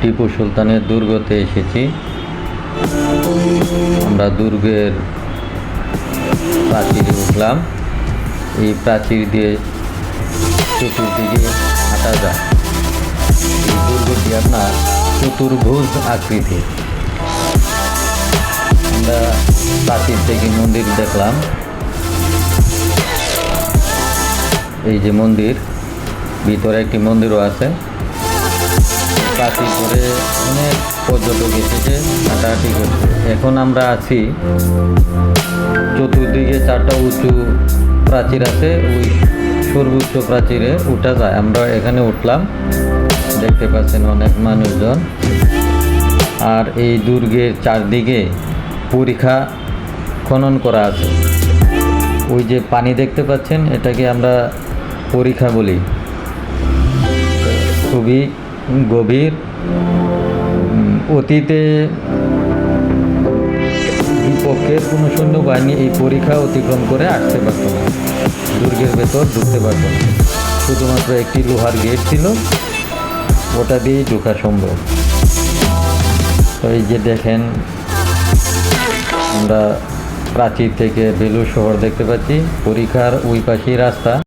টিপু সুলতানের দুর্গতে এসেছি। আমরা দুর্গের প্রাচীরে উঠলাম। এই প্রাচীর দিয়ে চতুর্দিকে হাঁটা যায়। এই দুর্গটি আপনার চতুর্ভুজ আকৃতির। আমরা প্রাচীর থেকে মন্দির দেখলাম। এই যে মন্দির, ভিতরে একটি মন্দিরও আছে। প্রাচীর করে অনেক পর্যটক এসেছে, হাঁটাহাঁটি করছে। এখন আমরা আছি চতুর্দিকে, চারটা উঁচু প্রাচীর আছে, ওই সর্বোচ্চ প্রাচীরে উঠা যায়। আমরা এখানে উঠলাম, দেখতে পাচ্ছেন অনেক মানুষজন। আর এই দুর্গের চারদিকে পরীক্ষা খনন করা আছে। ওই যে পানি দেখতে পাচ্ছেন, এটাকে আমরা পরীক্ষা বলি। খুবই গভীর অতীতে বিপক্ষের কোনো সৈন্যবাহিনী এই পরীক্ষা অতিক্রম করে আসতে পারত না। দুর্গের ভেতর ঢুকতে পারত না। শুধুমাত্র একটি লোহার গেট ছিল, ওটা দিয়েই ঢোকা সম্ভব। তো এই যে দেখেন, আমরা প্রাচীর থেকে বেলুর শহর দেখতে পাচ্ছি। পরীক্ষার ওই পাশেই রাস্তা।